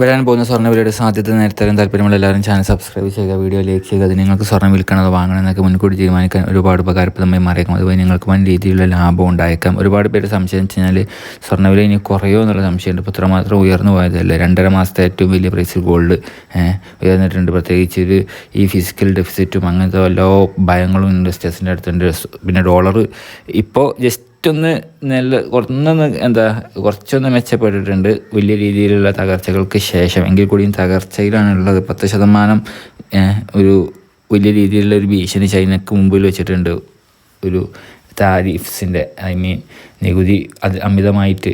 വരാൻ പോകുന്ന സ്വർണവിലയുടെ സാധ്യത നേരത്തരം താല്പര്യമുള്ള എല്ലാവരും ചാനൽ സബ്സ്ക്രൈബ് ചെയ്യുക വീഡിയോ ലൈക്ക് ചെയ്യുക അത് നിങ്ങൾക്ക് സ്വർണം വിൽക്കണത് വാങ്ങണം എന്നൊക്കെ മുൻകൂട്ടി തീരുമാനിക്കാൻ ഒരുപാട് ഉപകാരപ്രദമായി മാറിയേക്കും. അതുപോലെ നിങ്ങൾക്ക് വൻ രീതിയിലുള്ള ലാഭം ഉണ്ടായേക്കാം. ഒരുപാട് പേര് സംശയം വെച്ച് കഴിഞ്ഞാൽ സ്വർണവില ഇനി കുറയോ എന്നുള്ള സംശയമുണ്ട്. ഇപ്പോൾ ഇത്രമാത്രം ഉയർന്നു പോയതല്ല? രണ്ടര മാസത്തെ ഏറ്റവും വലിയ പ്രൈസിൽ ഗോൾഡ് ഉയർന്നിട്ടുണ്ട്. പ്രത്യേകിച്ച് ഒരു ഈ ഫിസിക്കൽ ഡെഫിസിറ്റും അങ്ങനത്തെ വല്ല ഭയങ്ങളും ഇൻവെസ്റ്റേഴ്സിന്റെ അടുത്തുണ്ട്. പിന്നെ ഡോളർ ഇപ്പോൾ ജസ്റ്റ് ഒന്ന് നല്ല കുറച്ചൊന്ന് എന്താ കുറച്ചൊന്ന് മെച്ചപ്പെട്ടിട്ടുണ്ട്. വലിയ രീതിയിലുള്ള തകർച്ചകൾക്ക് ശേഷം എങ്കിൽ കൂടിയും തകർച്ചയിലാണ് ഉള്ളത് പത്ത് ശതമാനം ഒരു വലിയ രീതിയിലുള്ള ഒരു ഭീഷണി ചൈനക്ക് മുമ്പിൽ വെച്ചിട്ടുണ്ട്. ഒരു താരിഫ്സിന്റെ ഐ മീൻ നികുതി അത് അമിതമായിട്ട്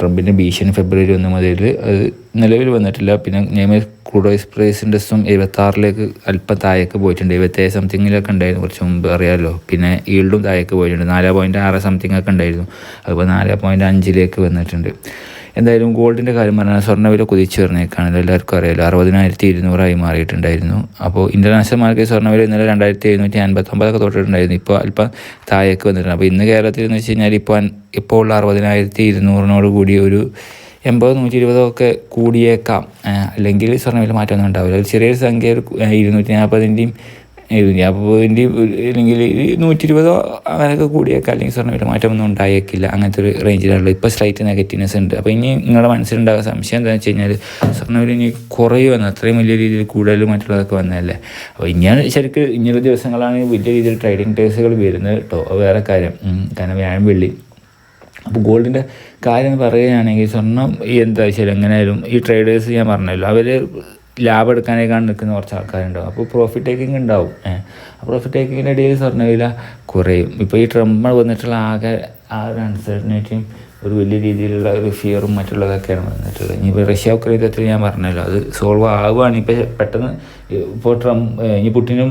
ട്രംപിന്റെ ഭീഷണി ഫെബ്രുവരി ഒന്ന് മുതൽ അത് നിലവിൽ വന്നിട്ടില്ല. പിന്നെ നിയമ ക്രൂഡ് ഓയിൽ പ്രൈസ് ഇൻഡെക്സും എഴുപത്താറിലേക്ക് അല്പം താഴേക്ക് പോയിട്ടുണ്ട്. എഴുപത്തേഴ് സംതിങ്ങിലൊക്കെ ഉണ്ടായിരുന്നു. കുറച്ച് മുമ്പ് അറിയാമല്ലോ പിന്നെ ഈൽഡും താഴേക്ക് പോയിട്ടുണ്ട്. നാല് പോയിന്റ് ആറ് സംതിങ് ഒക്കെ ഉണ്ടായിരുന്നു. അതിപ്പോൾ നാല് പോയിന്റ് അഞ്ചിലേക്ക് വന്നിട്ടുണ്ട്. എന്തായാലും ഗോൾഡിന്റെ കാര്യം പറഞ്ഞാൽ സ്വർണവില കുതിച്ചു വരുന്നേക്കാണല്ലോ എല്ലാവർക്കും അറിയാലോ. അറുപതിനായിരത്തി ഇരുന്നൂറായി മാറിയിട്ടുണ്ടായിരുന്നു. അപ്പോൾ ഇന്റർനാഷണൽ മാർക്കറ്റ് സ്വർണവില ഇന്നലെ രണ്ടായിരത്തി എഴുന്നൂറ്റി അൻപത്തൊമ്പതൊക്കെ തൊട്ടിട്ടുണ്ടായിരുന്നു. ഇപ്പോൾ അല്പം താഴേക്ക് വന്നിട്ടുണ്ട്. അപ്പോൾ ഇന്ന് കേരളത്തിൽ എന്ന് വെച്ച് കഴിഞ്ഞാൽ ഇപ്പോൾ ഇപ്പോൾ ഉള്ള അറുപതിനായിരത്തി ഇരുന്നൂറിനോട് കൂടി ഒരു എൺപത് നൂറ്റി ഇരുപതൊക്കെ കൂടിയേക്കാം. അല്ലെങ്കിൽ സ്വർണവില മാറ്റമൊന്നും ഉണ്ടാവില്ല. ഒരു ചെറിയൊരു സംഖ്യ ഇരുന്നൂറ്റി നാൽപ്പതിന്റെയും ഇരുന്നൂറ്റിനാൽപ്പതിന്റെയും അല്ലെങ്കിൽ നൂറ്റി ഇരുപതോ അങ്ങനെയൊക്കെ കൂടിയേക്കാം അല്ലെങ്കിൽ സ്വർണവില മാറ്റമൊന്നും ഉണ്ടായേക്കില്ല. അങ്ങനത്തെ ഒരു റേഞ്ചിലാണുള്ളത് ഇപ്പോൾ സ്ലൈറ്റ് നെഗറ്റീവ്നെസ് ഉണ്ട്. അപ്പോൾ ഇനി നിങ്ങളുടെ മനസ്സിലുണ്ടാകുന്ന സംശയം എന്താണെന്ന് വെച്ച് കഴിഞ്ഞാൽ സ്വർണവില ഇനി കുറയുമെന്ന് അത്രയും വലിയ രീതിയിൽ കൂടുതൽ മറ്റുള്ളതൊക്കെ വന്നതല്ലേ? അപ്പോൾ ഇനിയാണ് ശരിക്കും ഇനിയുള്ള ദിവസങ്ങളാണ് വലിയ രീതിയിൽ ട്രേഡിംഗ് ടേസുകൾ വരുന്നത് കേട്ടോ വേറെ കാര്യം. കാരണം വ്യാഴം വെള്ളി. അപ്പോൾ ഗോൾഡിന്റെ കാര്യം പറയുകയാണെങ്കിൽ സ്വർണം എന്താ വെച്ചാൽ എങ്ങനെയായാലും ഈ ട്രേഡേഴ്സ് ഞാൻ പറഞ്ഞല്ലോ. അവർ ലാഭം എടുക്കാനേക്കാണ് നിൽക്കുന്ന കുറച്ച് ആൾക്കാരുണ്ടാവും. അപ്പോൾ പ്രോഫിറ്റ് ടേക്കിംഗ് ഉണ്ടാവും. പ്രോഫിറ്റ് ടേക്കിങ്ങിന്റെ ഇടയിൽ സ്വർണവില കുറയും. ഇപ്പോൾ ഈ ട്രംപ് വന്നിട്ടുള്ള ആകെ ആ ഒരു അൺസർട്ടനിറ്റിയും ഒരു വലിയ രീതിയിലുള്ള ഒരു ഫിയറും മറ്റുള്ളതൊക്കെയാണ് വന്നിട്ടുള്ളത്. ഇനിയിപ്പോൾ റഷ്യ ഉക്രൈൻ യുദ്ധത്തിൽ ഞാൻ പറഞ്ഞല്ലോ അത് സോൾവ് ആവുകയാണ്. ഇപ്പോൾ പെട്ടെന്ന് ഇപ്പോൾ ട്രംപ് ഇനി പുട്ടിനും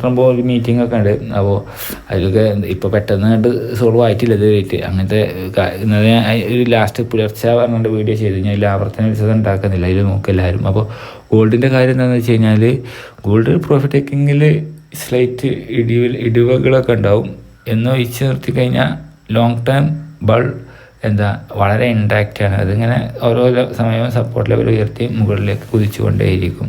ട്രംപ് ഒരു മീറ്റിംഗ് ഒക്കെ ഉണ്ട്. അപ്പോൾ അതിലൊക്കെ ഇപ്പോൾ പെട്ടെന്ന് കണ്ട് സോൾവ് ആയിട്ടില്ല ഇതുവരെയായിട്ട്. അങ്ങനത്തെ ഇന്നലെ ഒരു ലാസ്റ്റ് പുലർച്ചെ പറഞ്ഞിട്ട് വീഡിയോ ചെയ്ത്. ഞാൻ ആവർത്തന വിശദം ഉണ്ടാക്കുന്നില്ല. അതിൽ നോക്കുക എല്ലാവരും. അപ്പോൾ ഗോൾഡിന്റെ കാര്യം എന്താണെന്ന് വെച്ച് കഴിഞ്ഞാൽ ഗോൾഡ് പ്രോഫിറ്റ് ടേക്കിങ്ങിൽ സ്ലൈറ്റ് ഇടിവ് ഇടിവുകളൊക്കെ ഉണ്ടാവും. എന്ന് വെച്ച് നിർത്തി കഴിഞ്ഞാൽ ലോങ് ടേം ബൾ എന്താ വളരെ ഇൻടാക്റ്റാണ് അതിങ്ങനെ ഓരോ സമയവും സപ്പോർട്ട് ലെവൽ ഉയർത്തി മുകളിലേക്ക് കുതിച്ചുകൊണ്ടേയിരിക്കും.